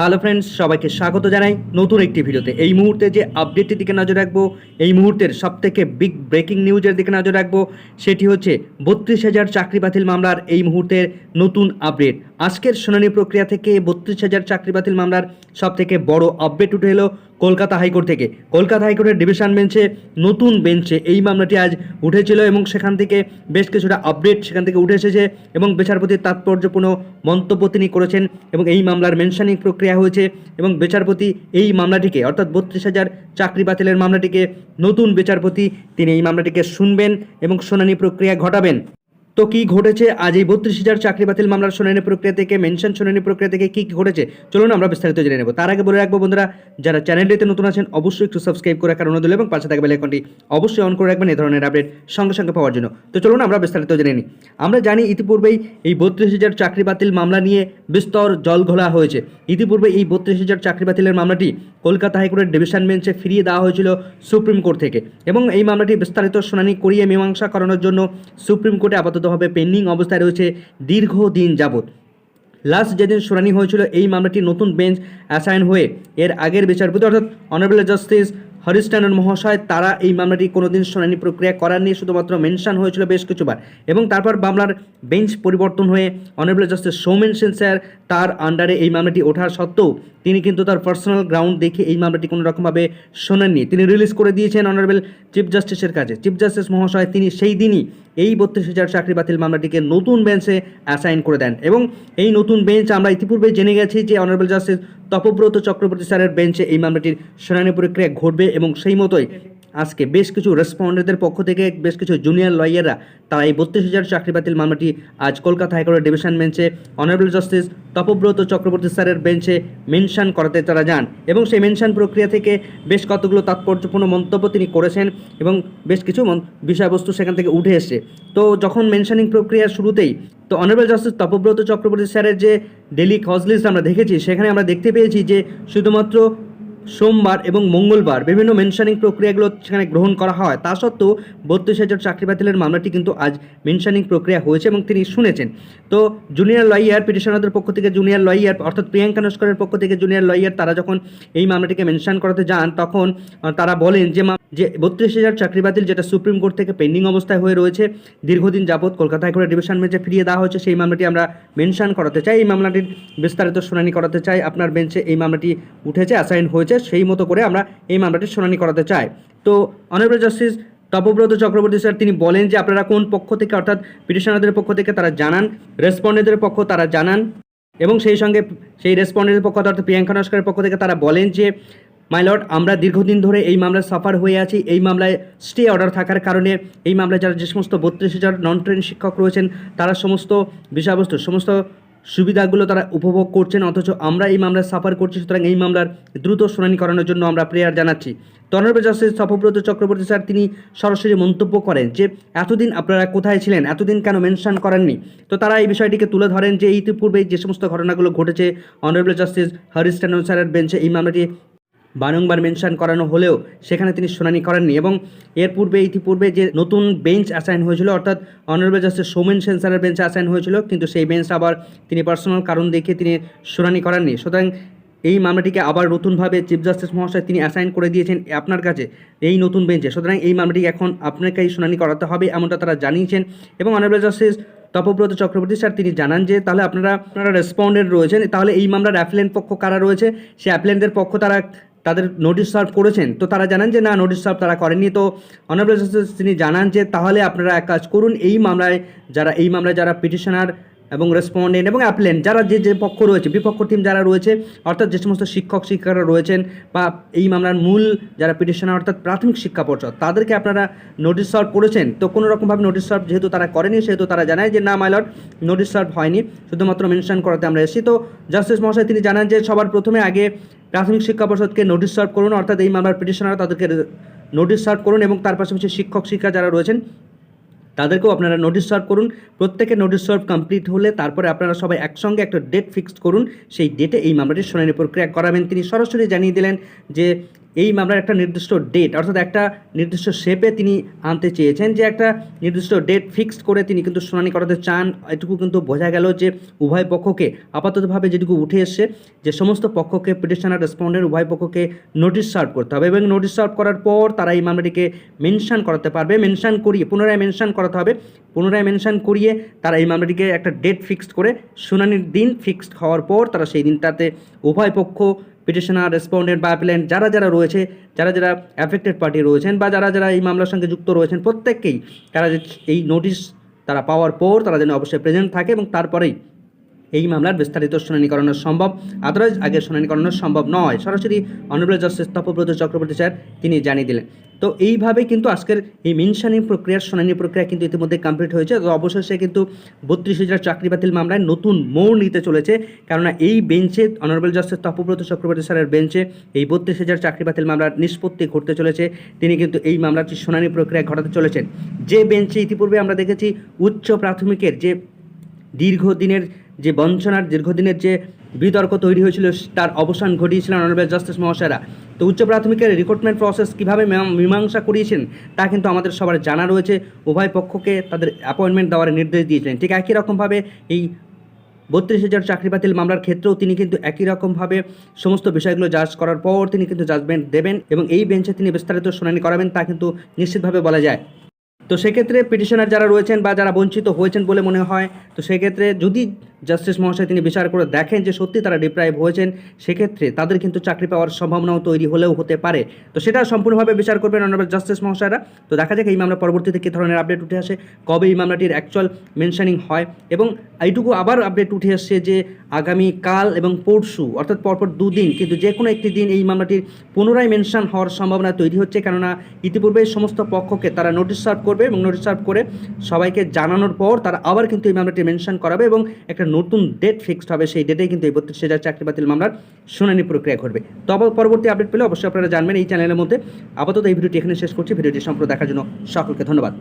Hello friends সবাইকে স্বাগত জানাই নতুন একটি ভিডিওতে। এই মুহূর্তে যে আপডেটটির দিকে নজর রাখব, এই মুহূর্তের সবথেকে বিগ ব্রেকিং নিউজের দিকে নজর রাখব, সেটি হচ্ছে বত্রিশ হাজার চাকরি বাতিল মামলার এই মুহূর্তের নতুন আপডেট আজকের শুনানি প্রক্রিয়া থেকে বত্রিশ হাজার চাকরি বাতিল মামলার সবথেকে বড় আপডেট উঠে এলো। কলকাতা হাইকোর্ট থেকে। কলকাতা হাইকোর্টের ডিভিশন বেঞ্চে, নতুন বেঞ্চে এই মামলাটি আজ উঠেছিল এবং সেখান থেকে বেশ কিছুটা আপডেট সেখান থেকে উঠে এসেছে এবং বিচারপতির তাৎপর্যপূর্ণ মন্তব্য তিনি করেছেন এবং এই মামলার মেনশনিং প্রক্রিয়া হয়েছে এবং বিচারপতি এই মামলাটিকে, অর্থাৎ বত্রিশ হাজার চাকরি বাতিলের মামলাটিকে, নতুন বিচারপতি তিনি এই মামলাটিকে শুনবেন এবং শুনানি প্রক্রিয়া ঘটাবেন। তো কি ঘটেছে? আজ এই বত্রিশ হাজার চাকরি বাতিল মামলার শুনানি প্রক্রিয়া থেকে মেনশন শুনানি প্রক্রিয়া থেকে কি ঘটেছে? চলুন আমরা বিস্তারিত জেনে নেব। তার আগে বলে রাখব বন্ধুরা, যারা চ্যানেলটিতে নতুন আছেন, অবশ্যই একটু সাবস্ক্রাইব করে রাখার অনুরোধ এবং পাশে থাকবে আইকনটি অবশ্যই অন করে রাখবেন এই ধরনের আপডেট সঙ্গে সঙ্গে পাওয়ার জন্য। তো চলুন আমরা বিস্তারিত জেনে নিই। আমরা জানি ইতিপূর্বেই এই বত্রিশ হাজার চাকরি বাতিল মামলা নিয়ে বিস্তর জল ঘোলা হয়েছে। ইতিপূর্বে এই বত্রিশ হাজার চাকরি বাতিলের মামলাটি কলকাতা হাইকোর্টের ডিভিশন বেঞ্চে ফিরিয়ে দেওয়া হয়েছিল সুপ্রিম কোর্ট থেকে। এবং এই মামলাটি বিস্তারিত শুনানি করিয়ে মীমাংসা করানোর জন্য সুপ্রিম কোর্টে আপাততভাবে পেন্ডিং অবস্থায় রয়েছে দীর্ঘদিন যাবৎ। লাস্ট যেদিন শুনানি হয়েছিল, এই মামলাটি নতুন বেঞ্চ অ্যাসাইন হয়ে এর আগের বিচারপতি অর্থাৎ অনারেবল জাস্টিস হরিস্টানন মহাশয়, তারা এই মামলাটি কোনোদিন শুনানি প্রক্রিয়া করার নিয়ে শুধুমাত্র মেনশন হয়েছিল বেশ কিছুবার। এবং তারপর মামলার বেঞ্চ পরিবর্তন হয়ে honourable justice Soumen Sen sir, তার আন্ডারে এই মামলাটি ওঠার সত্ত্বেও তিনি কিন্তু তার পার্সোনাল গ্রাউন্ড দেখে এই মামলাটি কোনো রকমভাবে শোনেননি। তিনি রিলিজ করে দিয়েছেন অনারেবল চিফ জাস্টিসের কাছে। চিফ জাস্টিস মহাশয় তিনি সেই দিনই এই বত্রিশ হাজার চাকরি বাতিল মামলাটিকে নতুন বেঞ্চে অ্যাসাইন করে দেন। এবং এই নতুন বেঞ্চ আমরা ইতিপূর্বে জেনে গেছি যে অনারেবল জাস্টিস তপব্রত চক্রবর্তী স্যারের বেঞ্চে এই মামলাটির শুনানি প্রক্রিয়া ঘটবে। এবং সেই মতোই আজকে বেশ কিছু রেসপন্ডেন্টদের পক্ষ থেকে বেশ কিছু জুনিয়র লয়াররা তারা এই বত্রিশ হাজার চাকরি বাতিল মামলাটি আজ কলকাতা হাইকোর্টের ডিভিশন বেঞ্চে অনারেবল জাস্টিস তপব্রত চক্রবর্তী স্যারের বেঞ্চে মেনশন করাতে তারা যান এবং সেই মেনশন প্রক্রিয়া থেকে বেশ কতগুলো তাৎপর্যপূর্ণ মন্তব্য তিনি করেছেন এবং বেশ কিছু বিষয়বস্তু সেখান থেকে উঠে এসছে। তো যখন মেনশানিং প্রক্রিয়ার শুরুতেই তো অনারেবল জাস্টিস তপব্রত চক্রবর্তী স্যারের যে ডেলি কজ লিস্ট আমরা দেখেছি, সেখানে আমরা দেখতে পেয়েছি যে শুধুমাত্র সোমবার এবং মঙ্গলবার বিভিন্ন মেনশনিং প্রক্রিয়াগুলো সেখানে গ্রহণ করা হয়। তা সত্ত্বেও বত্রিশ হাজার চাকরি বাতিলের মামলাটি কিন্তু আজ মেনশানিং প্রক্রিয়া হয়েছে এবং তিনি শুনেছেন। তো জুনিয়র লয়ার পিটিশনারদের পক্ষ থেকে জুনিয়র লয়ার অর্থাৎ প্রিয়াঙ্কা নস্করের পক্ষ থেকে জুনিয়র লয়ার তারা যখন এই মামলাটিকে মেনশন করাতে যান, তখন তারা বলেন যে যে বত্রিশ হাজার চাকরি বাতিল যেটা সুপ্রিম কোর্ট থেকে পেন্ডিং অবস্থায় হয়ে রয়েছে, দীর্ঘদিন যাবৎ কলকাতা হাইকোর্টের ডিভিশন বেঞ্চে ফিরিয়ে দেওয়া হয়েছে, সেই মামলাটি আমরা মেনশন করাতে চাই। এই মামলাটির বিস্তারিত শুনানি করাতে চাই। আপনার বেঞ্চে এই মামলাটি উঠেছে অ্যাসাইন হয়েছে। সেই মতো করে আমরা এই মামলাটির শুনানি করাতে চাই। তো honourable justice Tapabrata Chakraborty sir, তিনি বলেন যে আপনারা কোন পক্ষ থেকে, অর্থাৎ পিটিশনারদের পক্ষ থেকে তারা জানান রেসপন্ডেন্টদের পক্ষ তারা জানান, এবং সেই সঙ্গে সেই রেসপন্ডেন্টের পক্ষ, অর্থাৎ প্রিয়াঙ্কা নস্করের পক্ষ থেকে তারা বলেন যে মাইলট আমরা দীর্ঘদিন ধরে এই মামলায় সাফার হয়ে আছি, এই মামলায় স্টে অর্ডার থাকার কারণে, এই মামলায় যারা যে সমস্ত বত্রিশ হাজার নন ট্রেন শিক্ষক রয়েছেন, তারা সমস্ত বিষয়বস্তু, সমস্ত সুবিধাগুলো তারা উপভোগ করছেন, অথচ আমরা এই মামলায় সাফার করছি, সুতরাং এই মামলার দ্রুত শুনানি করানোর জন্য আমরা প্রেয়ার জানাচ্ছি। Honourable justice Tapabrata Chakraborty sir, তিনি সরাসরি মন্তব্য করেন যে, এতদিন আপনারা কোথায় ছিলেন? এতদিন কেন মেনশন করেননি? তো তারা এই বিষয়টিকে তুলে ধরেন যে ইতিপূর্বে যে সমস্ত ঘটনাগুলো ঘটেছে, অনারেবল জাস্টিস হরিশ ট্যান্ডন স্যারের বেঞ্চে এই মামলাটি বারংবার মেনশন করানো হলেও সেখানে তিনি শুনানি করেননি এবং এর পূর্বে, ইতিপূর্বে যে নতুন বেঞ্চ অ্যাসাইন হয়েছিল, অর্থাৎ অনারেবল জাস্টিস সৌমেন সেন্সারের বেঞ্চ অ্যাসাইন হয়েছিল, কিন্তু সেই বেঞ্চ আবার তিনি পার্সোনাল কারণ দেখিয়ে তিনি শুনানি করাননি। সুতরাং এই মামলাটিকে আবার নতুনভাবে চিফ জাস্টিস মহাশয় তিনি অ্যাসাইন করে দিয়েছেন আপনার কাছে, এই নতুন বেঞ্চে। সুতরাং এই মামলাটি এখন আপনাকেই শুনানি করাতে হবে এমনটা তারা জানিয়েছেন এবং honourable justice Tapabrata Chakraborty sir তিনি জানান যে, তাহলে আপনারা আপনারা রেসপন্ডেন্ট রয়েছেন, তাহলে এই মামলার অ্যাপ্লেন্ট পক্ষ কারা রয়েছে? সেই অ্যাপ্লেন্টদের পক্ষ তারা তাদের নোটিশ সার্ভ করেছেন। তো তারা জানান যে, না নোটিশ সার্ভ তারা করেননি। তো অনারেবল জাস্টিস তিনি জানান যে, তাহলে আপনারা এক কাজ করুন, এই মামলায় যারা, এই মামলায় যারা পিটিশনার এবং রেসপন্ডেন্ট এবং অ্যাপ্লেন্ট যারা যে যে পক্ষ রয়েছে, বিপক্ষ টিম যারা রয়েছে, অর্থাৎ যে সমস্ত শিক্ষক, শিক্ষিকারা রয়েছেন বা এই মামলার মূল যারা পিটিশনার অর্থাৎ প্রাথমিক শিক্ষা পর্ষদ, তাদেরকে আপনারা নোটিশ সার্ভ করেছেন। তো কোনো রকমভাবে নোটিশ সার্ভ যেহেতু তারা করেনি, সেহেতু তারা জানায় যে, না মাইলট নোটিশ সার্ভ হয়নি। শুধুমাত্র মেনশন করাতে আমরা এসেছি। তো জাস্টিস মহাশয় তিনি জানান যে, সবার প্রথমে আগে প্রাথমিক শিক্ষা পর্ষদকে নোটিশ সার্ভ করুন, অর্থাৎ এই মামলার পিটিশনার তাদেরকে নোটিশ সার্ভ করুন এবং তার পাশাপাশি শিক্ষক, শিক্ষা যারা রয়েছেন, তাদেরকেও আপনারা নোটিশ সার্ভ করুন। প্রত্যেকে নোটিশ সার্ভ কমপ্লিট হলে তারপরে আপনারা সবাই একসঙ্গে একটা ডেট ফিক্সড করুন। সেই ডেটে এই মামলাটির শুনানি প্রক্রিয়া করাবেন। তিনি সরাসরি জানিয়ে দিলেন যে এই মামলার একটা নির্দিষ্ট ডেট অর্থাৎ একটা নির্দিষ্ট শেপে তিনি আনতে চেয়েছেন যে একটা নির্দিষ্ট ডেট ফিক্সড করে তিনি কিন্তু শুনানি করাতে চান। এটুকু কিন্তু বোঝা গেল যে উভয় পক্ষকে আপাততভাবে যেটুকু উঠে এসছে, যে সমস্ত পক্ষকে পিটিশনার রেসপন্ডেন্ট উভয় পক্ষকে নোটিশ সার্ভ করতে হবে এবং নোটিশ সার্ভ করার পর তারা এই মামলাটিকে মেনশন করাতে পারবে মেনশন করিয়ে, পুনরায় মেনশান করাতে হবে। পুনরায় মেনশন করিয়ে তারা এই মামলাটিকে একটা ডেট ফিক্সড করে, শুনানির দিন ফিক্সড হওয়ার পর তারা সেই দিনটাতে উভয় পক্ষ পিটিশনার রেসপন্ডেন্ট বা অ্যাপিলেন্ট যারা যারা রয়েছে, যারা যারা অ্যাফেক্টেড পার্টি রয়েছেন বা যারা যারা এই মামলার সঙ্গে যুক্ত রয়েছেন, প্রত্যেককেই তারা এই নোটিশ তারা পাওয়ার পর তারা যেন অবশ্যই প্রেজেন্ট থাকে এবং তারপরেই এই মামলার বিস্তারিত শুনানি করানো সম্ভব। আদারওয়াইজ আগে শুনানি করানো সম্ভব নয়। সরাসরি honourable justice Tapabrata Chakraborty sir, তিনি জানিয়ে দিলেন। তো এইভাবে কিন্তু আজকের এই মেনশানিং প্রক্রিয়ার শুনানি প্রক্রিয়া কিন্তু ইতিমধ্যে কমপ্লিট হয়েছে। তো অবশেষে কিন্তু বত্রিশ হাজার চাকরি বাতিল মামলায় নতুন মোড় নিতে চলেছে। কেননা এই বেঞ্চে অনারেবল জাস্টিস তপব্রত চক্রবর্তী স্যারের বেঞ্চে এই বত্রিশ হাজার চাকরি বাতিল মামলার নিষ্পত্তি ঘটতে চলেছে। তিনি কিন্তু এই মামলাটি শুনানি প্রক্রিয়া ঘটাতে চলেছেন। যে বেঞ্চে ইতিপূর্বে আমরা দেখেছি উচ্চ প্রাথমিকের যে দীর্ঘদিনের যে বঞ্চনার, দীর্ঘদিনের যে বিতর্ক তৈরি হয়েছিল, তার অবসান ঘটিয়েছিলেন অনারেবল জাস্টিস মহাশয়রা। তো উচ্চ প্রাথমিকের রিক্রুটমেন্ট প্রসেস কীভাবে মীমাংসা করিয়েছেন, তা কিন্তু আমাদের সবার জানা রয়েছে। উভয় পক্ষকে তাদের অ্যাপয়েন্টমেন্ট দেওয়ার নির্দেশ দিয়েছিলেন। ঠিক একই রকমভাবে এই বত্রিশ হাজার চাকরি বাতিল মামলার ক্ষেত্রেও তিনি কিন্তু একই রকমভাবে সমস্ত বিষয়গুলো জাজ করার পর তিনি কিন্তু জাজমেন্ট দেবেন এবং এই বেঞ্চে তিনি বিস্তারিত শুনানি করাবেন, তা কিন্তু নিশ্চিতভাবে বলা যায়। তো সেক্ষেত্রে পিটিশনার যারা রয়েছেন বা যারা বঞ্চিত হয়েছেন বলে মনে হয়, তো সেক্ষেত্রে যদি জাস্টিস মহাশয় তিনি বিচার করে দেখেন যে সত্যি তারা ডিপ্রাইভ হয়েছেন, সেক্ষেত্রে তাদের কিন্তু চাকরি পাওয়ার সম্ভাবনাও তৈরি হলেও হতে পারে। তো সেটা সম্পূর্ণভাবে বিচার করবেন অনারেবল জাস্টিস মহাশয়রা। তো দেখা যাক এই মামলা পরবর্তীতে কী ধরনের আপডেট উঠে আসে, কবে এই মামলাটির অ্যাকচুয়াল মেনশানিং হয় এবং এইটুকু আবার আপডেট উঠে আসছে যে আগামী কাল এবং পরশু, অর্থাৎ পরপর দুদিন, কিন্তু যে কোনো একটি দিন এই মামলাটির পুনরায় মেনশন হওয়ার সম্ভাবনা তৈরি হচ্ছে। কেননা ইতিপূর্বে সমস্ত পক্ষকে তারা নোটিশ সার্ভ করবে এবং নোটিশ সার্ভ করে সবাইকে জানানোর পর তারা আবার কিন্তু এই মামলাটি মেনশন করাবে এবং একটা নতুন ডেট ফিক্সড হবে। সেই ডেটেই কিন্তু এই বত্রিশ হাজার চাকরি বাতিল মামলার শুনানি প্রক্রিয়া ঘটবে। তবে পরবর্তী আপডেট পেলে অবশ্যই আপনারা জানবেন। এই চ্যানেলের মধ্যে আপাতত এই ভিডিওটি এখানে শেষ করছি। ভিডিওটি সম্পূর্ণ দেখার জন্য সকলকে ধন্যবাদ।